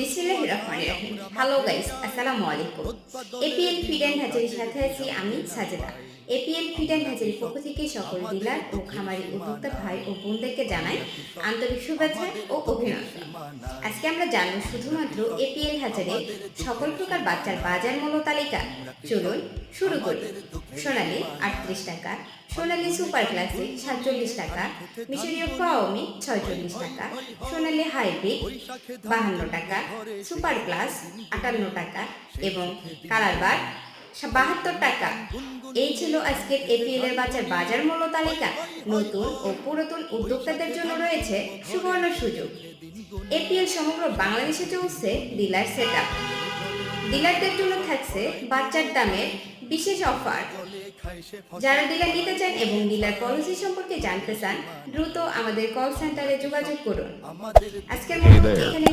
বিসমিল্লাহির রহমানির রহিম। Hello guys আসসালামু আলাইকুম। এপিএল সাথে আছি আমি Sajeda. APL feed and hatchery পক্ষ থেকে সকল ডিলার ও খামারি উদ্যোক্তা ভাই ও বোনদেরকে জানাই আন্তরিক শুভেচ্ছা ও অভিনন্দন। আজকে আমরা জানব শুধুমাত্র এপিএল হাজারে সকল প্রকার বাচ্চার বাজার মূল্য তালিকা। চলুন শুরু করি। সোনালি আটত্রিশ টাকা সোনালি সুপার ক্লাসিক সাতচল্লিশ টাকা মিশরীয় ফাওমি ছয়চল্লিশ টাকা সোনালি হাইব্রিড বাহান্ন টাকা সুপার প্লাস আটান্ন টাকা এবং কালার বার বাহাত্তর টাকা। এই ছিল আজকের এপিএল এর বাজার বাজার মূল্য তালিকা। নতুন ও পুরাতন উদ্যোক্তাদের জন্য রয়েছে সুবর্ণ সুযোগ। এপিএল সমগ্র বাংলাদেশে চলছে ডিলার সেট আপ ডিলারদের জন্য থাকছে বাচ্চার দামের বিশেষ অফার। যারা ডিলার নিতে চান এবং ডিলার পলিসি সম্পর্কে জানতে চান দ্রুত আমাদের কল সেন্টারে যোগাযোগ করুন। আজকের মতো এখানে